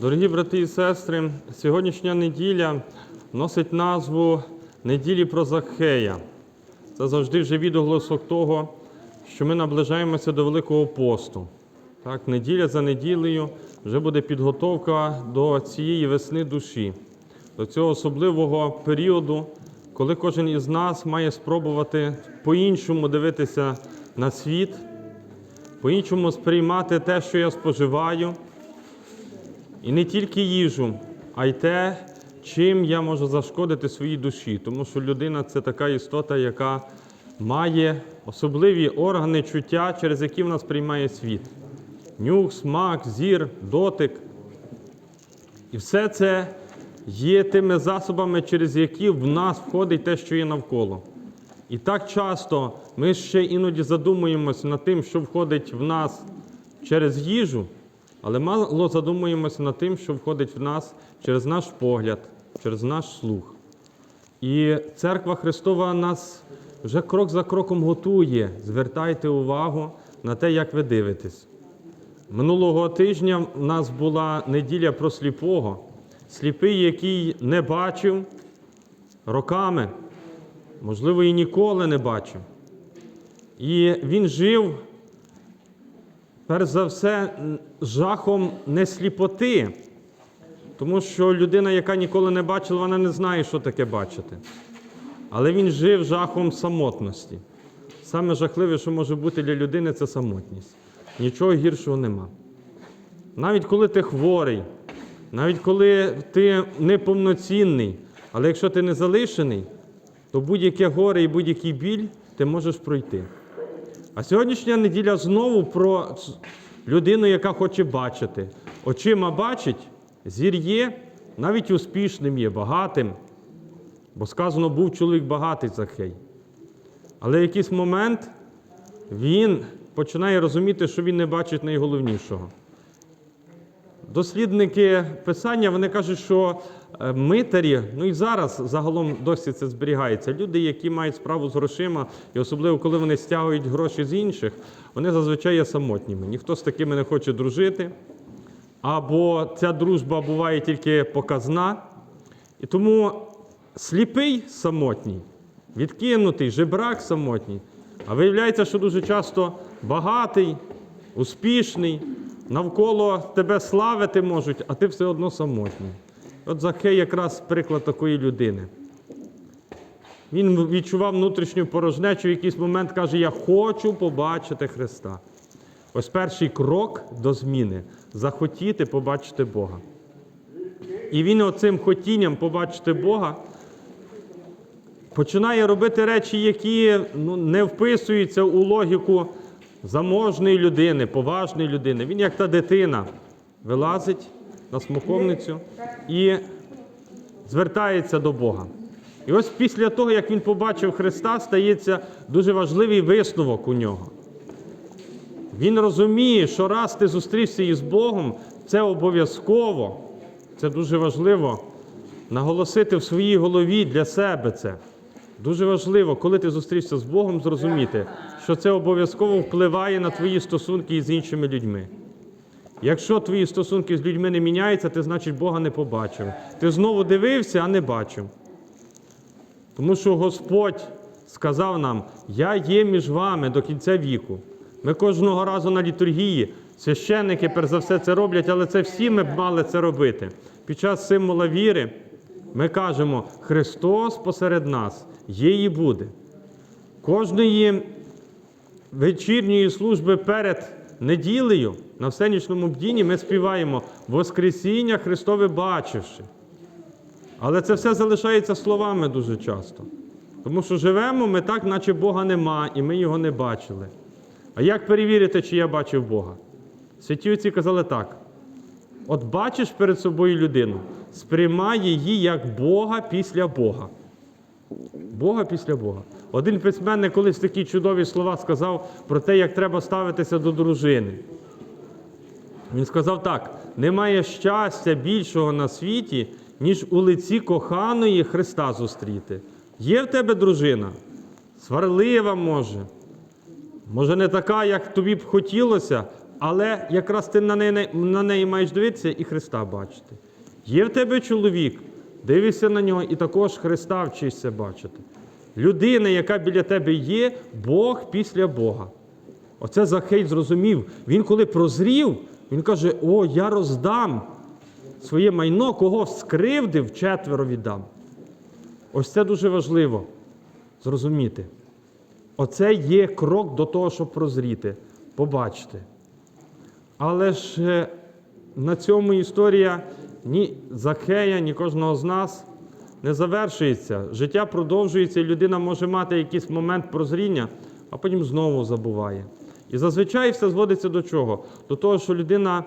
Дорогі брати і сестри, сьогоднішня неділя носить назву неділі про Захея. Це завжди вже відголосок того, що ми наближаємося до Великого посту. Так, неділя за неділею вже буде підготовка до цієї весни душі, до цього особливого періоду, коли кожен із нас має спробувати по-іншому дивитися на світ, по-іншому сприймати те, що я споживаю. І не тільки їжу, а й те, чим я можу зашкодити своїй душі. Тому що людина це така істота, яка має особливі органи чуття, через які вона сприймає світ. Нюх, смак, зір, дотик. І все це є тими засобами, через які в нас входить те, що є навколо. І так часто ми ще іноді задумуємося над тим, що входить в нас через їжу, але мало задумуємося над тим, що входить в нас через наш погляд, через наш слух. І церква Христова нас вже крок за кроком готує. Звертайте увагу на те, як ви дивитесь. Минулого тижня в нас була неділя про сліпого, сліпий, який не бачив роками, можливо, і ніколи не бачив. І він жив, перш за все, жахом не сліпоти, тому що людина, яка ніколи не бачила, вона не знає, що таке бачити. Але він жив жахом самотності. Саме жахливе, що може бути для людини, це самотність. Нічого гіршого нема. Навіть коли ти хворий, навіть коли ти неповноцінний, але якщо ти не залишений, то будь-яке горе і будь-який біль ти можеш пройти. А сьогоднішня неділя знову про людину, яка хоче бачити. Очима бачить, зір є, навіть успішним є, багатим. Бо сказано, був чоловік багатий Захей. Але в якийсь момент він починає розуміти, що він не бачить найголовнішого. Дослідники писання вони кажуть, що е, митарі, ну і зараз загалом досі це зберігається. Люди, які мають справу з грошима, і особливо коли вони стягують гроші з інших, вони зазвичай є самотніми. Ніхто з такими не хоче дружити. Або ця дружба буває тільки показна. І тому сліпий самотній, відкинутий, жебрак самотній. А виявляється, що дуже часто багатий, успішний, навколо тебе славити можуть, а ти все одно самотній. От Захей якраз приклад такої людини. Він відчував внутрішню порожнечу, в якийсь момент каже: Я хочу побачити Христа. Ось перший крок до зміни захотіти побачити Бога. І він оцим хотінням побачити Бога починає робити речі, які ну, не вписуються у логіку заможної людини, поважної людини. Він, як та дитина, вилазить на смоковницю і звертається до Бога. І ось після того, як він побачив Христа, стається дуже важливий висновок у нього. Він розуміє, що раз ти зустрівся із Богом, це обов'язково, це дуже важливо наголосити в своїй голові для себе це. Дуже важливо, коли ти зустрівся з Богом, зрозуміти, що це обов'язково впливає на твої стосунки з іншими людьми. Якщо твої стосунки з людьми не міняються, ти значить Бога не побачив. Ти знову дивився, а не бачив. Тому що Господь сказав нам: Я є між вами до кінця віку. Ми кожного разу на літургії, священники, перш за все, це роблять, але це всі ми б мали це робити. Під час символа віри ми кажемо, Христос посеред нас є і буде. Кожної вечірньої служби перед неділею на всенічному бдінні ми співаємо Воскресіння Христове бачивши. Але це все залишається словами дуже часто. Тому що живемо ми так, наче Бога нема, і ми його не бачили. А як перевірити, чи я бачив Бога? Святі отці казали так: от бачиш перед собою людину, сприймай її як Бога після Бога. Бога після Бога. Один письменник колись такі чудові слова сказав про те, як треба ставитися до дружини. Він сказав так: немає щастя більшого на світі, ніж у лиці коханої Христа зустріти. Є в тебе дружина? Сварлива може. Може, не така, як тобі б хотілося, Але якраз ти на неї, на неї маєш дивитися і Христа бачити. Є в тебе чоловік, дивишся на нього і також Христа вчишся бачити. Людина, яка біля тебе є, Бог після Бога. Оце Захей зрозумів. Він коли прозрів, він каже: О, я роздам своє майно, кого скривдив, четверо віддам. Ось це дуже важливо зрозуміти. Оце є крок до того, щоб прозріти, побачити. Але ж е, на цьому історія ні Захея, ні кожного з нас не завершується. Життя продовжується, і людина може мати якийсь момент прозріння, а потім знову забуває. І зазвичай все зводиться до чого? До того, що людина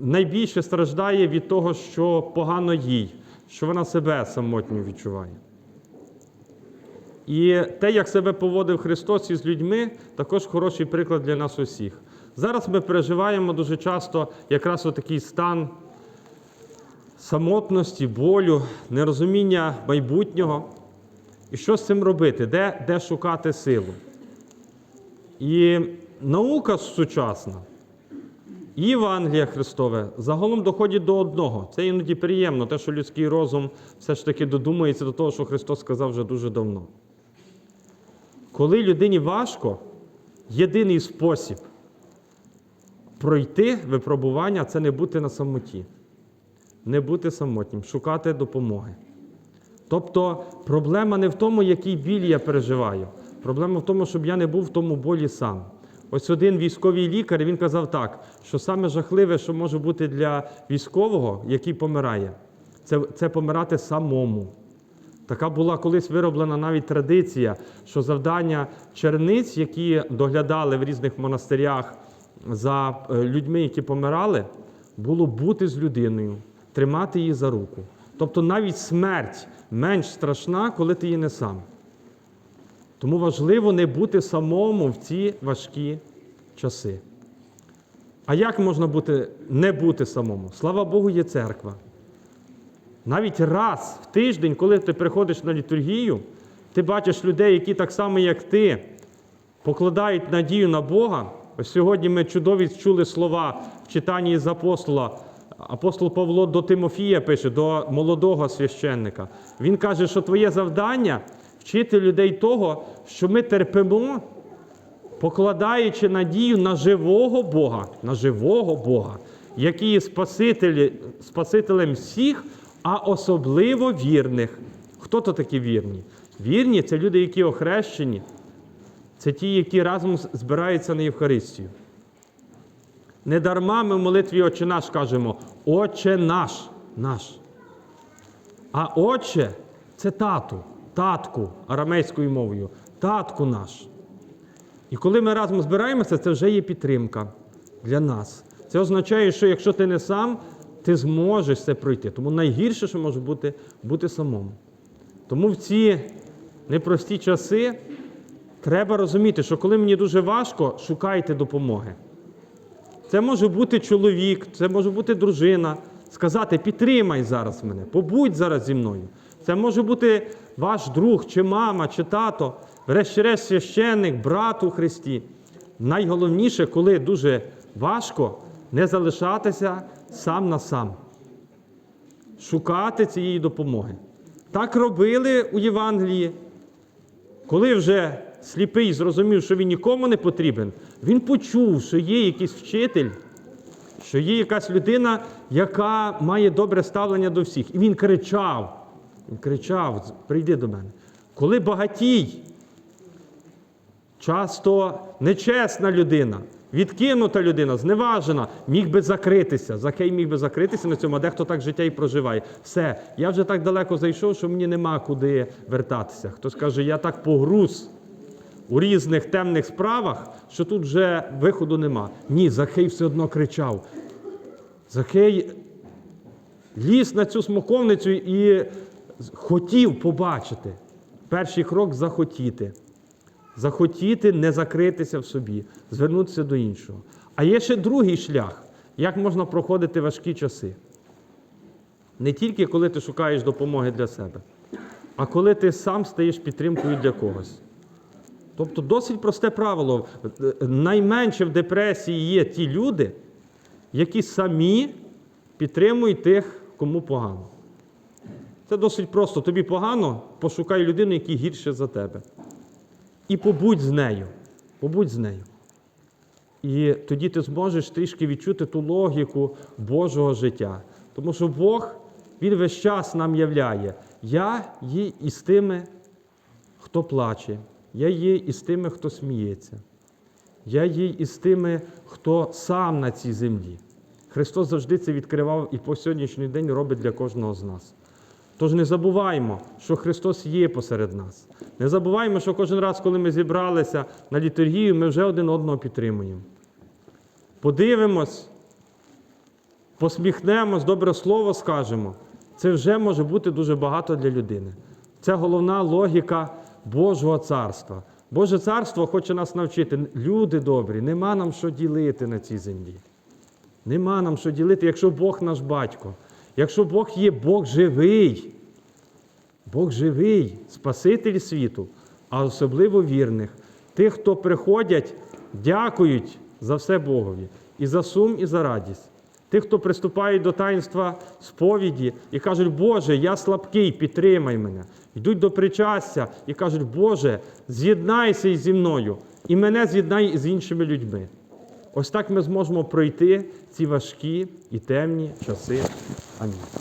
найбільше страждає від того, що погано їй, що вона себе самотньо відчуває. І те, як себе поводив Христос із людьми, також хороший приклад для нас усіх. Зараз ми переживаємо дуже часто якраз отакий стан самотності, болю, нерозуміння майбутнього. І що з цим робити? Де, де шукати силу? І наука сучасна, і Євангелія Христове загалом доходять до одного. Це іноді приємно, те, що людський розум все ж таки додумується до того, що Христос сказав вже дуже давно. Коли людині важко, єдиний спосіб пройти випробування це не бути на самоті, не бути самотнім, шукати допомоги. Тобто проблема не в тому, який біль я переживаю. Проблема в тому, щоб я не був в тому болі сам. Ось один військовий лікар він казав так, що саме жахливе, що може бути для військового, який помирає, це, це помирати самому. Така була колись вироблена навіть традиція, що завдання черниць, які доглядали в різних монастирях за е, людьми, які помирали, було бути з людиною, тримати її за руку. Тобто навіть смерть менш страшна, коли ти її не сам. Тому важливо не бути самому в ці важкі часи. А як можна бути, не бути самому? Слава Богу, є церква. Навіть раз в тиждень, коли ти приходиш на літургію, ти бачиш людей, які так само, як ти, покладають надію на Бога. Ось сьогодні ми чудові чули слова в читанні з апостола. Апостол Павло до Тимофія пише, до молодого священника. Він каже, що твоє завдання вчити людей того, що ми терпимо, покладаючи надію на живого Бога, на живого Бога, який є спасителем всіх, а особливо вірних. Хто то такі вірні? Вірні це люди, які охрещені, це ті, які разом збираються на Євхаристію. Недарма ми в молитві Отче наш кажемо Отче наш, наш. А Отче це тату, татку арамейською мовою, татку наш. І коли ми разом збираємося, це вже є підтримка для нас. Це означає, що якщо ти не сам, ти зможеш це пройти. Тому найгірше, що може бути, бути самому. Тому в ці непрості часи треба розуміти, що коли мені дуже важко, шукайте допомоги. Це може бути чоловік, це може бути дружина. Сказати, підтримай зараз мене, побудь зараз зі мною. Це може бути ваш друг, чи мама, чи тато, врешті-решт священник, брат у Христі. Найголовніше, коли дуже важко, не залишатися сам на сам. Шукати цієї допомоги. Так робили у Євангелії. Коли вже сліпий зрозумів, що він нікому не потрібен, він почув, що є якийсь вчитель, що є якась людина, яка має добре ставлення до всіх. І він кричав, він кричав: прийди до мене. Коли багатій, часто нечесна людина, відкинута людина, зневажена, міг би закритися. Закей міг би закритися на цьому, а дехто так життя і проживає. Все, я вже так далеко зайшов, що мені нема куди вертатися. Хтось каже, я так погруз у різних темних справах, що тут вже виходу нема. Ні, Захей все одно кричав. Захей ліз на цю смоковницю і хотів побачити. Перший крок захотіти. Захотіти не закритися в собі, звернутися до іншого. А є ще другий шлях, як можна проходити важкі часи. Не тільки коли ти шукаєш допомоги для себе, а коли ти сам стаєш підтримкою для когось. Тобто досить просте правило. Найменше в депресії є ті люди, які самі підтримують тих, кому погано. Це досить просто. Тобі погано, пошукай людину, яка гірше за тебе. І побудь з нею. Побудь з нею. І тоді ти зможеш трішки відчути ту логіку Божого життя. Тому що Бог, Він весь час нам являє. Я є із тими, хто плаче. Я є із тими, хто сміється. Я є із тими, хто сам на цій землі. Христос завжди це відкривав і по сьогоднішній день робить для кожного з нас. Тож не забуваємо, що Христос є посеред нас. Не забуваємо, що кожен раз, коли ми зібралися на літургію, ми вже один одного підтримуємо. Подивимось, посміхнемось, добре слово скажемо. Це вже може бути дуже багато для людини. Це головна логіка Божого царства. Боже царство хоче нас навчити. Люди добрі, нема нам що ділити на цій землі. Нема нам що ділити, якщо Бог наш батько, якщо Бог є Бог живий, Бог живий, Спаситель світу, а особливо вірних. Тих, хто приходять, дякують за все Богові. І за сум, і за радість. Тих, хто приступають до таїнства сповіді і кажуть, Боже, я слабкий, підтримай мене. Йдуть до причастя і кажуть, Боже, з'єднайся зі мною і мене з'єднай з іншими людьми. Ось так ми зможемо пройти ці важкі і темні часи. Амінь.